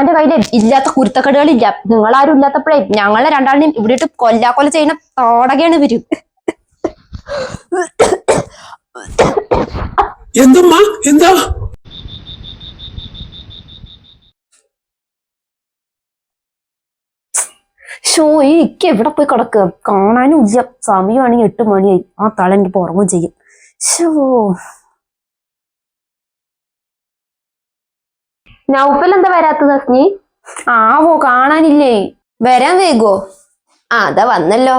ഉമ്മാന്റെ കയ്യിൽ ഇല്ലാത്ത കുർത്തകളില്ല നിങ്ങൾ ആരും ഇല്ലാത്തപ്പോഴേ ഞങ്ങളെ രണ്ടാളിനെയും ഇവിടെ ഇട്ട് കൊല്ലാക്കൊല ചെയ്യുന്ന തോടകയാണ് വരും എന്തുമ്മ? എന്താ? ഷോ എവിടെ പോയി കിടക്കുക കാണാനും ഇല്ല. സമയമാണെങ്കിൽ എട്ട് മണിയായി. ആ തല എനിക്ക് ഉറങ്ങും ചെയ്യും. ഷോ നൗഫൽ എന്താ വരാത്തത് അസ്നി ആവോ കാണാനില്ലേ. വരാൻ വേഗോ ആ അതാ വന്നല്ലോ.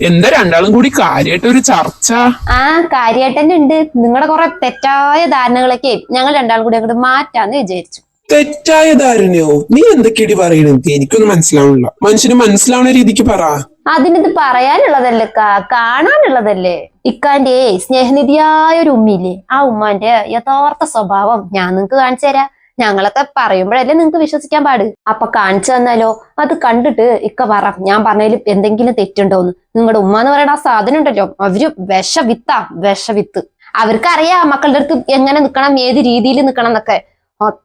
എന്താ രണ്ടാളും കൂടി കാര്യമായിട്ട് ഒരു ചർച്ച? ആ കാര്യമായിട്ടന്നെ ഉണ്ട് നിങ്ങളുടെ കുറെ തെറ്റായ ധാരണകളൊക്കെ ഞങ്ങൾ രണ്ടാളും കൂടി അങ്ങോട്ട് മാറ്റാന്ന് വിചാരിച്ചു. തെറ്റായ ധാരണയോ? നീ എന്തൊക്കെയാടി പറയണത്? എനിക്കൊന്നും മനസ്സിലാവണില്ല. മനുഷ്യന് മനസ്സിലാവുന്ന രീതിക്ക് പറ. അതിനിത് പറയാനുള്ളതല്ലേ? കാണാനുള്ളതല്ലേ? ഇക്കാന്റെ സ്നേഹനിധിയായ ഒരു ഉമ്മയില്ലേ? ആ ഉമ്മാന്റെ യഥാർത്ഥ സ്വഭാവം ഞാൻ നിങ്ങക്ക് കാണിച്ചു തരാം. ഞങ്ങളൊക്കെ പറയുമ്പോഴല്ലേ നിങ്ങക്ക് വിശ്വസിക്കാൻ പാട്. അപ്പൊ കാണിച്ചു തന്നാലോ? അത് കണ്ടിട്ട് ഇക്ക പറ. ഞാൻ പറഞ്ഞതിൽ എന്തെങ്കിലും തെറ്റുണ്ടോന്ന്. നിങ്ങളുടെ ഉമ്മ എന്ന് പറയുന്ന ആ സാധനം ഉണ്ടല്ലോ. അവർ വിഷവിത്താ വിഷവിത്ത്. അവർക്കറിയാം മക്കളുടെ അടുത്ത് എങ്ങനെ നിക്കണം ഏത് രീതിയിൽ നിക്കണം എന്നൊക്കെ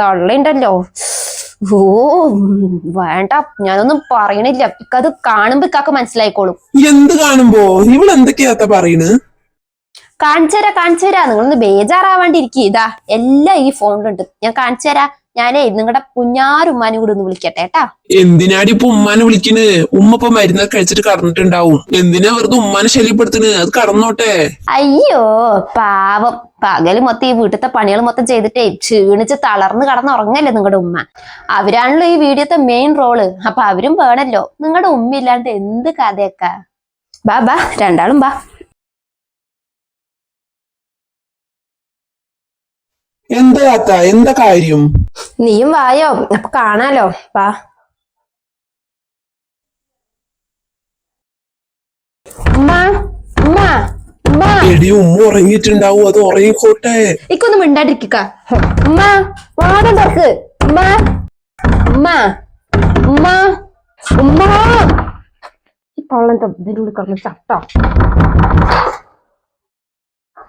തള്ളിണ്ടല്ലോ. ഓ വേണ്ട. ഞാനൊന്നും പറയണില്ല. ഇക്കത് കാണുമ്പോ ഇക്കാക്ക് മനസ്സിലായിക്കോളും. എന്ത് കാണുമ്പോ? ഇവൾ എന്തൊക്കെയാത്ത പറയണ്? കാണിച്ചുതരാ കാണിച്ചുതരാ നിങ്ങളൊന്ന് ബേജാറാവാണ്ടിരിക്കുക ഇതാ എല്ലാം ഈ ഫോണിലുണ്ട്. ഞാൻ കാണിച്ചുതരാ ഞാനേ നിങ്ങളുടെ കുഞ്ഞാരുമ്മാനും കൂടെ ഒന്ന് വിളിക്കട്ടെ കേട്ടാ. എന്തിനാടി ഇപ്പൊ ഉമ്മാനെ വിളിക്കണ്? ഉമ്മ ഇപ്പൊ മരുന്നൊക്കെ കഴിച്ചിട്ട് കടന്നിട്ടുണ്ടാവും. എന്തിനാ വെറുതെ ഉമ്മാനെ ശല്യപ്പെടുത്തണ്? അത് കടന്നോട്ടെ. അയ്യോ പാവം. പകൽ മൊത്തം ഈ വീട്ടിലത്തെ പണികൾ മൊത്തം ചെയ്തിട്ടേ ക്ഷീണിച്ച് തളർന്ന് കടന്നുറങ്ങല്ലേ നിങ്ങളുടെ ഉമ്മ. അവരാണല്ലോ ഈ വീഡിയോത്തെ മെയിൻ റോൾ അപ്പൊ അവരും വേണല്ലോ. നിങ്ങളുടെ ഉമ്മ ഇല്ലാണ്ട് എന്ത് കഥയൊക്കെ? ബാ ബാ രണ്ടാളും ബാ. എന്താ താത്ത? എന്താ കാര്യം? നീയും വായോ. അപ്പൊ കാണാലോ. വാ. ഉമ്മ ഉമ്മ ഉമ്മ. എടി ഉമ്മ ഉറങ്ങിയിട്ടുണ്ടാവും. അത് ഉറങ്ങിക്കോട്ടെ. ഇക്കൊന്ന് മിണ്ടാണ്ടിരിക്കുക. ഉമ്മ വാടം തുറക്ക്. ഉമ്മ ഉമ്മ ഉമ്മ ഉമ്മ. ഈ പള്ളന്റെ ഇതിനുള്ളിൽ കിടന്ന് ചട്ടോ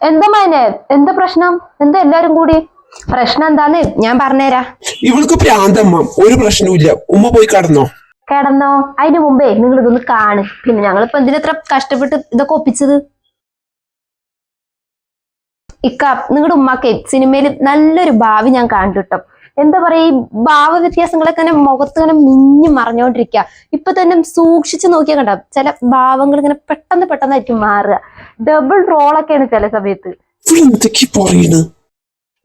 എന്താ മോനെ? എന്താ പ്രശ്നം? എന്താ എല്ലാരും കൂടി? പ്രശ്നം എന്താന്ന് ഞാൻ പറഞ്ഞുതരാ. ഇവൾക്ക് പ്രാന്തമ്മ ഒരു പ്രശ്നവും ഉമ്മ പോയി കടന്നോ? കിടന്നോ? അതിന് മുമ്പേ നിങ്ങൾ ഇതൊന്ന് കാണ്. പിന്നെ ഞങ്ങളിപ്പോ എന്തിനെത്ര കഷ്ടപ്പെട്ട് ഇതൊക്കെ ഒപ്പിച്ചത്? ഇക്ക നിങ്ങളുടെ ഉമ്മക്ക് സിനിമയിൽ നല്ലൊരു ഭാവി ഞാൻ കണ്ടിട്ടോ. എന്താ പറയാ ഈ ഭാവ വ്യത്യാസങ്ങളൊക്കെ ഇങ്ങനെ മുഖത്ത് ഇങ്ങനെ മിഞ്ഞു മറഞ്ഞോണ്ടിരിക്കുക ഇപ്പൊ തന്നെ സൂക്ഷിച്ചു നോക്കിയാൽ കണ്ട? ചില ഭാവങ്ങൾ ഇങ്ങനെ പെട്ടെന്ന് പെട്ടെന്നായിരിക്കും മാറുക. ഡബിൾ റോളൊക്കെയാണ് ചില സമയത്ത്.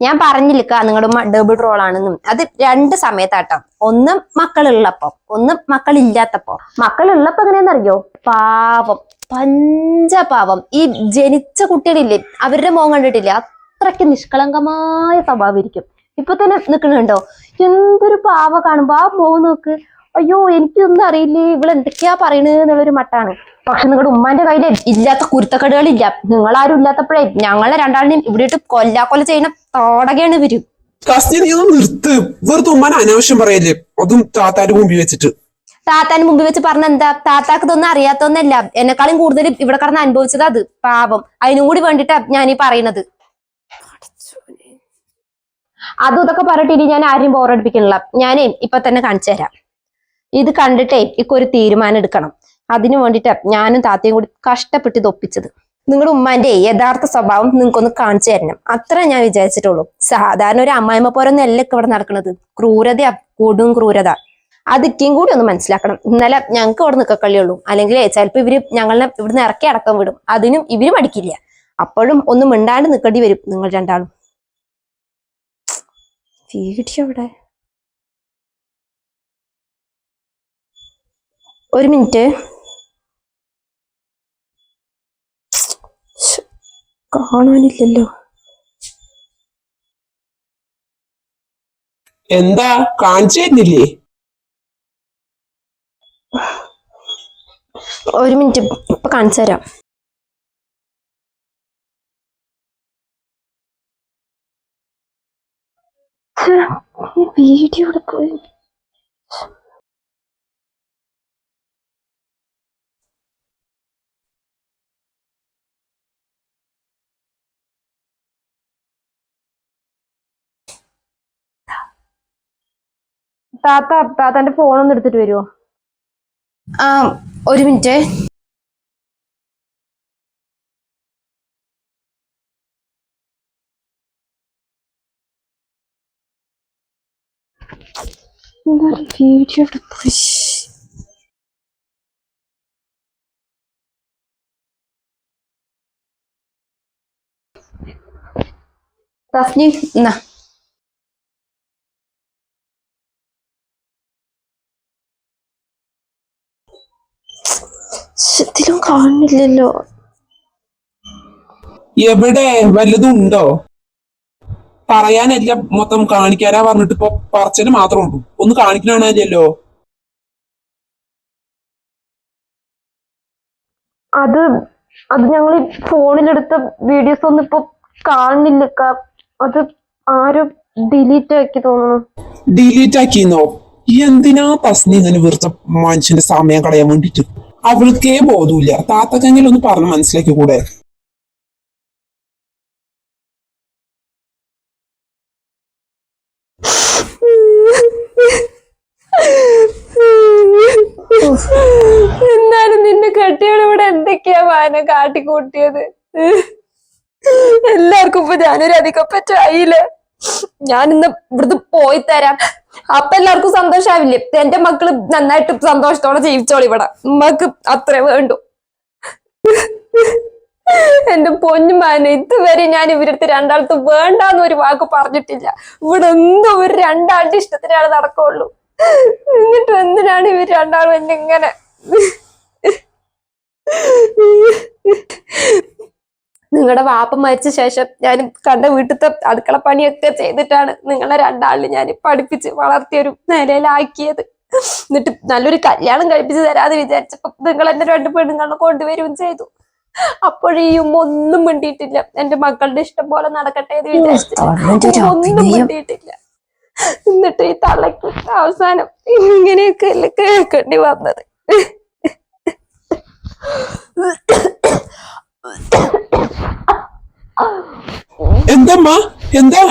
ഞാൻ പറഞ്ഞില്ല നിങ്ങളുടെ ഡബിൾ റോൾ ആണെന്നും. അത് രണ്ട് സമയത്താട്ടോ. ഒന്ന് മക്കളുള്ളപ്പോ ഒന്ന് മക്കളില്ലാത്തപ്പോ. മക്കളുള്ളപ്പോ എങ്ങനെയാണെന്നറിയോ പാവം പഞ്ചപാവം. ഈ ജനിച്ച കുട്ടികളില്ലേ അവരുടെ മോൻ കണ്ടിട്ടില്ലേ അത്രയ്ക്ക് നിഷ്കളങ്കമായ സ്വഭാവം ഇരിക്കും. ഇപ്പൊ തന്നെ നിക്കണുണ്ടോ? എന്തൊരു പാവ കാണുമ്പോ ആ മോൻ നോക്ക് അയ്യോ എനിക്കൊന്നും അറിയില്ലേ? ഇവൾ എന്തൊക്കെയാ പറയണത് എന്നുള്ളൊരു മട്ടാണ്. പക്ഷെ നിങ്ങളുടെ ഉമ്മാന്റെ കയ്യിൽ ഇല്ലാത്ത കുരുത്തക്കേടുകളില്ല. നിങ്ങളാരും ഇല്ലാത്തപ്പോഴേ ഞങ്ങളെ രണ്ടാളിനെയും ഇവിടെ ഇട്ട് കൊല്ലാക്കൊല ചെയ്യുന്ന തോടകയാണ് ഇവർ. കസ്തി നീ ഒന്ന് നിർത്ത്. വെറുതെ ഉമ്മാനെ അനാവശ്യം പറയല്ലേ? അതും താത്താന്റെ മുമ്പിൽ വെച്ചിട്ട്. താത്താന് മുമ്പിൽ വെച്ച് പറഞ്ഞ എന്താ? താത്താക്ക് ഇതൊന്നും അറിയാത്തൊന്നല്ല. എന്നെക്കാളും കൂടുതൽ ഇവിടെ കടന്ന് അനുഭവിച്ചത് അത്. പാപം അതിനും കൂടി വേണ്ടിട്ടാ ഞാൻ ഈ പറയുന്നത് അതും ഇതൊക്കെ പറഞ്ഞിട്ട് ഇനി ഞാൻ ആരെയും ബോറടിപ്പിക്കണില്ല ഞാനേ ഇപ്പൊ തന്നെ കാണിച്ചു തരാം. ഇത് കണ്ടിട്ടേ ഇക്ക് ഒരു തീരുമാനം എടുക്കണം. അതിനു വേണ്ടിട്ടാ ഞാനും താത്തയും കൂടി കഷ്ടപ്പെട്ട് ഇത് ഒപ്പിച്ചത്. നിങ്ങളുടെ ഉമ്മാന്റെ യഥാർത്ഥ സ്വഭാവം നിങ്ങൾക്കൊന്ന് കാണിച്ചു തരണം. അത്ര ഞാൻ വിചാരിച്ചിട്ടുള്ളൂ. സാധാരണ ഒരു അമ്മായിമ്മ പോരൊന്നും അല്ല ഇവിടെ നടക്കുന്നത് ക്രൂരതയാ കൊടും ക്രൂരത. അതിക്കും കൂടി ഒന്ന് മനസ്സിലാക്കണം. ഇന്നലെ ഞങ്ങൾക്ക് ഇവിടെ നിൽക്കക്കളിയുള്ളൂ അല്ലെങ്കിൽ ചിലപ്പോൾ ഇവർ ഞങ്ങളെ ഇവിടുന്ന് ഇറക്കി അടക്കം വിടും. അതിനും ഇവർ അടിക്കില്ല അപ്പോഴും ഒന്നും മിണ്ടാണ്ട് നിൽക്കേണ്ടി വരും നിങ്ങൾ രണ്ടാളും. വീഡിയോ ഇവിടെ ഒരു മിനിറ്റ്. കാണാനില്ലല്ലോ. എന്താ? കാണിച്ചു തരുന്നില്ലേ? ഒരു മിനിറ്റ് ഇപ്പൊ കാണിച്ചു തരാം. വീഡിയോ ഇവിടെ താത്ത താത്താന്റെ ഫോണൊന്ന് എടുത്തിട്ട് വരുമോ ആ ഒരു മിനിറ്റ്. വീഡിയോ തസ്നി എന്നാ. ഇതിലും കാണുന്നില്ലല്ലോ. എവിടെ വല്ലതും ഉണ്ടോ പറയാനല്ല മൊത്തം കാണിക്കാനാ പറഞ്ഞിട്ട് ഇപ്പൊ പറച്ചിൽ മാത്രമേ ഉള്ളൂ. ഒന്ന് കാണിക്കണല്ലോ അത് അത് ഞങ്ങൾ ഫോണിലെടുത്ത വീഡിയോസ് ഒന്നും ഇപ്പൊ കാണുന്നില്ല. അത് ആരും ഡിലീറ്റ് ആക്കി തോന്നുന്നു. ഡിലീറ്റ് ആക്കിന്നോ? എന്തിനാ തസ്നി ഇങ്ങനെ വെറുതെ മനുഷ്യന്റെ സമയം കളയാൻ വേണ്ടിട്ട് അവൾക്കേ ബോധമില്ല താത്തക്കെങ്കിലും ഒന്ന് പറഞ്ഞ് മനസ്സിലാക്കി കൂടെ എന്നാലും നിന്റെ കെട്ടിയോട് ഇവിടെ എന്തൊക്കെയാ വാന കാട്ടിക്കൂട്ടിയത്? എല്ലാവർക്കും ഇപ്പൊ ഞാനൊരു അധികപ്പറ്റായില്ലേ ഞാൻ ഇന്ന് ഇവിടുന്ന് പോയി തരാം. അപ്പൊ എല്ലാവർക്കും സന്തോഷാവില്ലേ? എന്റെ മക്കൾ നന്നായിട്ട് സന്തോഷത്തോടെ ജീവിച്ചോളി ഇവിടെ. ഉമ്മക്ക് അത്രേ വേണ്ടു. എന്റെ പൊന്നുമാനെ ഇതുവരെ ഞാൻ ഇവരടുത്ത് രണ്ടാളത്ത് വേണ്ടാന്ന് ഒരു വാക്ക് പറഞ്ഞിട്ടില്ല. ഇവിടെ എന്തോ ഒരു രണ്ടാളുടെ ഇഷ്ടത്തിനാണ് നടക്കുള്ളൂ. എന്നിട്ട് എന്തിനാണ് ഇവർ രണ്ടാളും എന്നെ ഇങ്ങനെ നിങ്ങളുടെ വാപ്പ മരിച്ച ശേഷം ഞാൻ കണ്ട വീട്ടിലത്തെ അടുക്കള പണിയൊക്കെ ചെയ്തിട്ടാണ് നിങ്ങളെ രണ്ടാളിൽ ഞാൻ പഠിപ്പിച്ച് വളർത്തിയ ഒരു നിലയിലാക്കിയത്. എന്നിട്ട് നല്ലൊരു കല്യാണം കഴിപ്പിച്ച് തരാതെ വിചാരിച്ചപ്പോ നിങ്ങൾ എന്നെ രണ്ട് പെണ്ണുങ്ങളെ കൊണ്ടുവരികയും ചെയ്തു. അപ്പോഴേയും ഒന്നും മിണ്ടിയിട്ടില്ല. എന്റെ മക്കളുടെ ഇഷ്ടം പോലെ നടക്കട്ടെ എന്ന് വിചാരിച്ചിട്ട് ഒന്നും മിണ്ടിയിട്ടില്ല. എന്നിട്ട് ഈ തള്ളക്ക് അവസാനം ഇങ്ങനെയൊക്കെ അല്ലേ കേൾക്കേണ്ടി വന്നത്. എന്തമ്മ? എന്താ?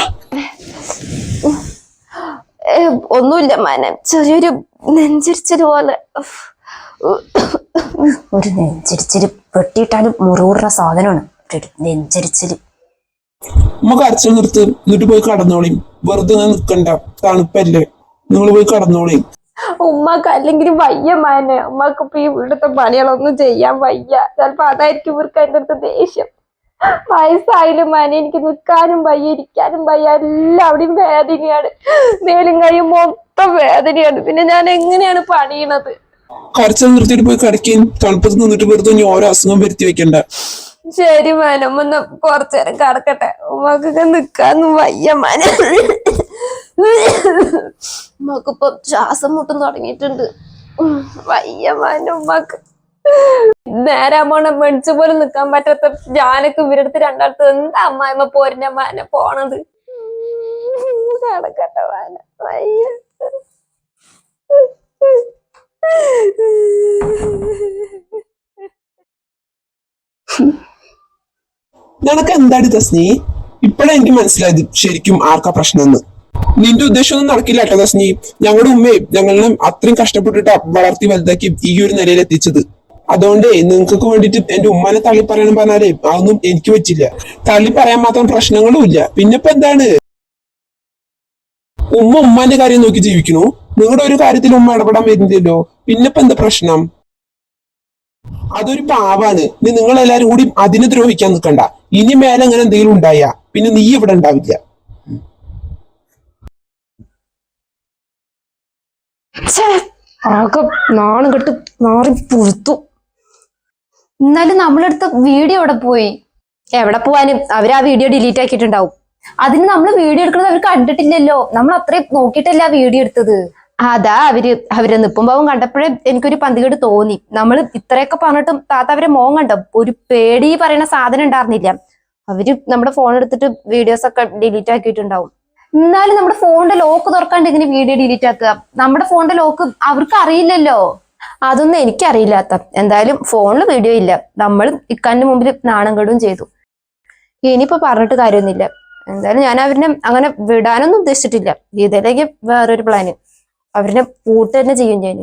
ഒന്നുമില്ല മാനം. ചെറിയൊരു നെഞ്ചിരിച്ചത് പോലെ ഒരു നെഞ്ചരിച്ചിൽ വെട്ടിയിട്ടാലും മുറിവുള്ള സാധനമാണ്. ഒരു നെഞ്ചരിച്ചിൽ. നമുക്ക് അച്ഛൻ നിർത്ത്. വീട്ടിൽ പോയി കടന്നോളി. വെറുതെ നിൽക്കണ്ട തണുപ്പല്ലേ. നിങ്ങൾ പോയി കടന്നോളി. ഉമ്മക്ക് അല്ലെങ്കിൽ വയ്യ മാനെ. ഉമ്മക്ക് ഇപ്പൊ ഈ വീടത്തെ പണികളൊന്നും ചെയ്യാൻ വയ്യ. ചിലപ്പോ അതായിരിക്കും ഇവർക്ക് എന്റെ അടുത്ത് ദേഷ്യം. വയസ്സായാലും മാനെ എനിക്ക് നിൽക്കാനും വയ്യ ഇരിക്കാനും വയ്യ. എല്ലാവിടെയും വേദനയാണ്. മേലും കൈയും മൊത്തം വേദനയാണ്. പിന്നെ ഞാൻ എങ്ങനെയാണ് പണിയണത്? കരച്ചിൽ നിർത്തിയിട്ട് പോയി കിടക്കുകയും തണുപ്പത്ത് നിന്നിട്ട് വെറുതെ ഇനി ഓരോ അസുഖം വരുത്തി വെക്കണ്ട. ശരി മാനം ഒന്ന് കുറച്ചേരം കടക്കട്ടെ. ഉമ്മക്കൊക്കെ നിക്കാന്നും വയ്യ മാന. ഉമ്മക്കിപ്പൊ ശ്വാസം മുട്ടും തുടങ്ങിയിട്ടുണ്ട്. വയ്യ മാന്റെ ഉമ്മക്ക്. നേരെ പോണ മേടിച്ച പോലെ നിക്കാൻ പറ്റാത്ത ഞാനൊക്കെ ഇവരടുത്ത് രണ്ടാടത്ത് എന്താ അമ്മായിമ്മ പോരിന്റെ മാന പോണത്? മാന വയ്യ. നിനക്ക് എന്താണ് തസ്നി ഇപ്പോഴാ എനിക്ക് മനസ്സിലായത് ശരിക്കും ആർക്കാ പ്രശ്നം എന്ന് നിന്റെ ഉദ്ദേശമൊന്നും നടക്കില്ല കേട്ടോ തസ്നി ഞങ്ങളുടെ ഉമ്മയും ഞങ്ങളും അത്രയും കഷ്ടപ്പെട്ടിട്ട് വളർത്തി വലുതാക്കി ഈ ഒരു നിലയിൽ എത്തിച്ചത്. അതുകൊണ്ട് നിങ്ങൾക്ക് വേണ്ടിയിട്ട് എന്റെ ഉമ്മനെ തള്ളി പറയണം പറഞ്ഞാലേ അതൊന്നും എനിക്ക് പറ്റില്ല. തള്ളി പറയാൻ മാത്രം പ്രശ്നങ്ങളും ഇല്ല. പിന്നെ ഇപ്പൊ എന്താണ്? ഉമ്മ ഉമ്മാന്റെ കാര്യം നോക്കി ജീവിക്കുന്നു നിങ്ങളുടെ ഒരു കാര്യത്തിൽ ഉമ്മ ഇടപെടാൻ വരുന്നില്ലല്ലോ. പിന്നെ ഇപ്പൊ എന്താ പ്രശ്നം? അതൊരു പാവാണ്. നീ നിങ്ങൾ എല്ലാരും കൂടി അതിനെ ദ്രോഹിക്കാൻ നിൽക്കണ്ട ഇനി മേലെ അങ്ങനെ എന്തെങ്കിലും ഉണ്ടായ പിന്നെ നീ ഇവിടെ ഉണ്ടാവില്ല. ആകെ നാണം കെട്ട് നാറി പുഴുത്തു എന്നാലും നമ്മളെടുത്ത വീഡിയോ എവിടെ പോയി? എവിടെ പോവാനും അവർ ആ വീഡിയോ ഡിലീറ്റ് ആക്കിയിട്ടുണ്ടാവും. അതിന് നമ്മൾ വീഡിയോ എടുക്കുന്നത് അവർ കണ്ടിട്ടില്ലല്ലോ. നമ്മൾ അത്രയും നോക്കിയിട്ടല്ല വീഡിയോ എടുത്തത്. അതാ അവർ അവരെ നിപ്പുംഭാവം കണ്ടപ്പോഴേ എനിക്കൊരു പന്തികേട് തോന്നി. നമ്മൾ ഇത്രയൊക്കെ പറഞ്ഞിട്ടും താത്ത അവരെ മോൻ കണ്ടോ? ഒരു പേടി പറയുന്ന സാധനം ഉണ്ടായിരുന്നില്ല. അവർ നമ്മുടെ ഫോൺ എടുത്തിട്ട് വീഡിയോസ് ഒക്കെ ഡിലീറ്റ് ആക്കിയിട്ടുണ്ടാവും. എന്നാലും നമ്മുടെ ഫോണിന്റെ ലോക്ക് തുറക്കാണ്ട് എങ്ങനെ വീഡിയോ ഡിലീറ്റ് ആക്കുക. നമ്മുടെ ഫോണിന്റെ ലോക്ക് അവർക്ക് അറിയില്ലല്ലോ അതൊന്നും എനിക്കറിയില്ലാത്ത. എന്തായാലും ഫോണിൽ വീഡിയോ ഇല്ല. നമ്മൾ ഇക്കാന്റെ മുമ്പിൽ നാണം കെടുകയും ചെയ്തു. ഇനിയിപ്പോ പറഞ്ഞിട്ട് കാര്യമൊന്നുമില്ല. എന്തായാലും ഞാൻ അവരിനെ അങ്ങനെ വിടാനൊന്നും ഉദ്ദേശിച്ചിട്ടില്ല. ഇതിലേക്ക് വേറൊരു പ്ലാന് അവരിനെ പൂട്ട് തന്നെ ചെയ്യും. ഞാൻ